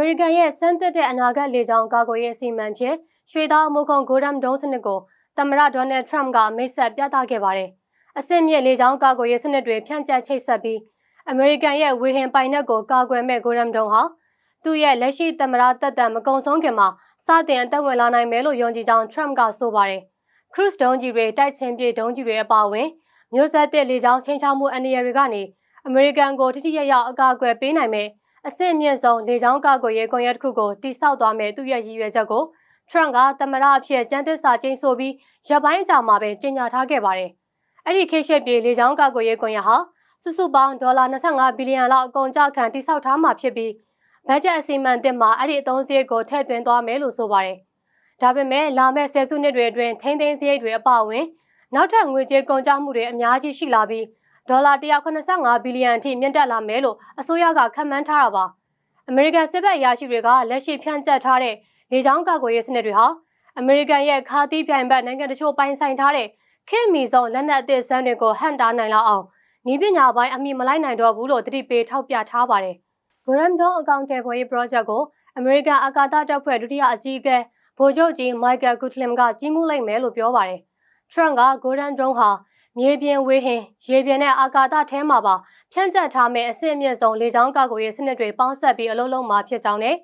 မေရိကန်ရဲ့စမ်းသစ်တဲ့အနာဂတ်လေကြောင်းကာကွယ်ရေးအစီအမံဖြင့်ရွှေသားအမိုးခုံဂိုဒမ်ဒုံးစနစ်ကိုသမ္မတဒေါ်နယ်ထရမ့်ကမိတ်ဆက်ပြသခဲ့ပါတယ်။အဆင့်မြင့်လေကြောင်းကာကွယ်ရေးစနစ်တွေဖြန့်ကျက်ချိတ်ဆက်ပြီးအမေရိကန်ရဲ့ဝေဟင်ပိုင်နက်ကိုကာကွယ်မဲ့ဂိုဒမ်ဒုံးဟာသူ့ရဲ့လက်ရှိသမ္မတတပ်တံမကုံဆုံးခင်မှာစတင်အသက်ဝင်လာနိုင်မယ်လို့ယုံကြည်ကြောင်းထရမ့်ကဆိုပါတယ်။ Cruise ဒုံးကြီးတွေတိုက်ချင်းပြေဒုံးကြီးတွေအပါအဝင်မျိုးဆက်သစ်လေကြောင်းချင်းချောက်မှုအန္တရာယ်တွေကနေအမေရိကန်ကိုတိတိကျကျအကာအကွယ်ပေးနိုင်မယ် အဆင့်မြင့်ဆုံးလေကြောင်းကာကွယ်ရေးကွန်ရက်တစ်ခုကိုတိစောက်သွားမယ်သူရဲ့ရည်ရွယ်ချက်ကိုထရန့်ကသမရအဖြစ်ကျန်းသစ္စာကျင်းဆိုပြီးရပ်ပိုင်းကြာမှာပဲကြေညာထားခဲ့ပါတယ်။အဲ့ဒီခေတ်ရှက်ပြေလေကြောင်းကာကွယ်ရေးကွန်ရက်ဟာစုစုပေါင်းဒေါ်လာ25ဘီလီယံလောက်အကုန်ကြခံတိစောက်ထားမှာဖြစ်ပြီးဘတ်ဂျက်အစီအမံတင်မှာအဲ့ဒီအသုံးစရိတ်ကိုထည့်သွင်းသွားမယ်လို့ဆိုပါတယ်။ဒါပေမဲ့လာမယ့်ဆယ်စုနှစ်တွေအတွင်းထိန်းသိမ်းစရိတ်တွေအပါအဝင်နောက်ထပ်ငွေကြေးကုန်ကျမှုတွေအများကြီးရှိလာပြီး ဒေါ်လာ185ဘီလီယံအထိမြင့်တက်လာမယ်လို့အစိုးရကခန့်မှန်းထားတာပါအမေရိကန်စစ်ဘက်အရာရှိတွေကလက်ရှိဖြန့်ကျက်ထားတဲ့လေကြောင်းကာကွယ်ရေးစနစ်တွေဟာအမေရိကန်ရဲ့ခါသီးပြိုင်ဘက်နိုင်ငံတချို့ပိုင်ဆိုင်ထားတဲ့ခင်မီဆုံးလက်နက်အသစ်ဆန်းတွေကိုဟန်တာနိုင်လောက်အောင်ဤပညာပိုင်းအမိမလိုက်နိုင်တော့ဘူးလို့တတိပေးထောက်ပြထားပါတယ်။ Graham Down အကောင့်ထဲပေါ်ရေး project ကိုအမေရိကန်အာကာသတပ်ဖွဲ့ဒုတိယအကြီးအကဲဗိုလ်ချုပ်ကြီး Michael Gutlim ကကြီးမှုလိုက်မယ်လို့ပြောပါတယ်။ Trump က Golden Drone ဟာ မြေပြင်ဝေဟင်ရေပြင်နဲ့အာကာသထဲမှာပါဖြန့်ကျက်ထားမယ့်အဆင့်အမြင့်ဆုံးလေကြောင်းကာကွယ်ရေးစနစ်တွေပေါင်းစပ်ပြီးအလုံးလုံးမှာဖြစ်ကြောင်းနဲ့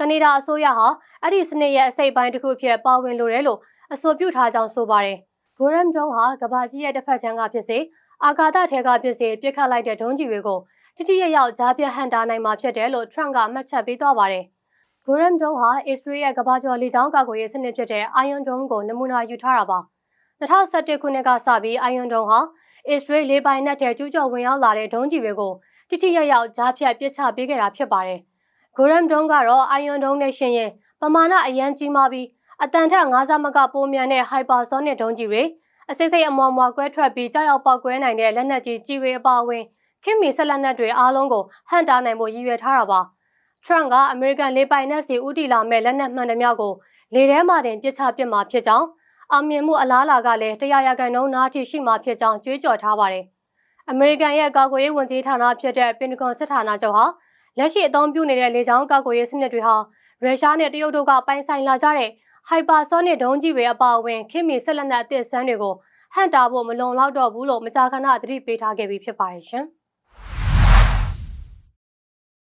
ကနေဒါအစိုးရဟာအဲ့ဒီစနစ်ရဲ့အစိတ်ပိုင်းတစ်ခုဖြစ်ပါဝင်လိုတယ်လို့အဆိုပြုထားကြောင်းဆိုပါတယ်။ဂိုရမ်ဒုံဟာကဘာကြီးရဲ့တစ်ဖက်ခြမ်းကဖြစ်စေအာကာသထဲကဖြစ်စေပြစ်ခတ်လိုက်တဲ့ဒုံးကြီးတွေကိုတိတိယရောက်ကြားပြဟန်တာနိုင်မှာဖြစ်တယ်လို့ထရန့်ကမှတ်ချက်ပေးသွားပါတယ်။ဂိုရမ်ဒုံဟာအစ္စရေးရဲ့ကဘာကျော်လေကြောင်းကာကွယ်ရေးစနစ်ဖြစ်တဲ့ Iron Dome ကိုနမူနာယူထားတာပါ။ 2017ခုနှစ်ကစပြီးအိုင်ယွန်ဒုံဟာအစ္စရေးလေးပိုင်နက်ထဲကျူးကျော်ဝင်ရောက်လာတဲ့ဒုံးကြီးတွေကိုတိတိယရောက်ကြားဖြတ်ပစ်ချပေးခဲ့တာဖြစ်ပါတယ်။ဂိုရမ်ဒုံကတော့အိုင်ယွန်ဒုံနဲ့ရှင်ရင်ပမာဏအရန်ကြီးမားပြီးအတန်ထက်၅ဆမကပိုမြန်တဲ့ဟိုက်ပါဆိုနစ်ဒုံးကြီးတွေအစိစိတ်အမော်မွာကွဲထွက်ပြီးကြောက်ရောက်ပေါက်ကွဲနိုင်တဲ့လက်နက်ကြီးကြီးတွေအပါအဝင်ခင်မီဆက်လက်နက်တွေအားလုံးကိုဟန်တာနိုင်ဖို့ရည်ရွယ်ထားတာပါ။ထရန့်ကအမေရိကန်လေပိုင်နက်စီဦးတီလာမဲ့လက်နက်မှန်သမျှကိုလေထဲမှာတင်ပစ်ချပစ်မှာဖြစ်ကြောင်း အောင်မြင်မှုအလားအလာကလည်းတရားရဂန်နှုန်းနာအထိရှိမှဖြစ်ကြောင်းကြွေးကြော်ထားပါတယ်။အမေရိကန်ရဲ့ကာကွယ်ရေးဝန်ကြီးဌာနဖြစ်တဲ့ပင်တဂွန်စစ်ဌာနချုပ်ဟာလက်ရှိအသုံးပြုနေတဲ့လေကြောင်းကာကွယ်ရေးစနစ်တွေဟာရုရှားနဲ့တရုတ်တို့ကပိုင်ဆိုင်လာကြတဲ့ဟိုက်ပါဆိုနစ်ဒုံးကြီးတွေအပါအဝင်ခင်မီဆက်လက်နက်အသစ်ဆန်းတွေကိုဟန်တာဖို့မလုံလောက်တော့ဘူးလို့မကြာခဏသတိပေးထားခဲ့ပြီးဖြစ်ပါတယ်ရှင်။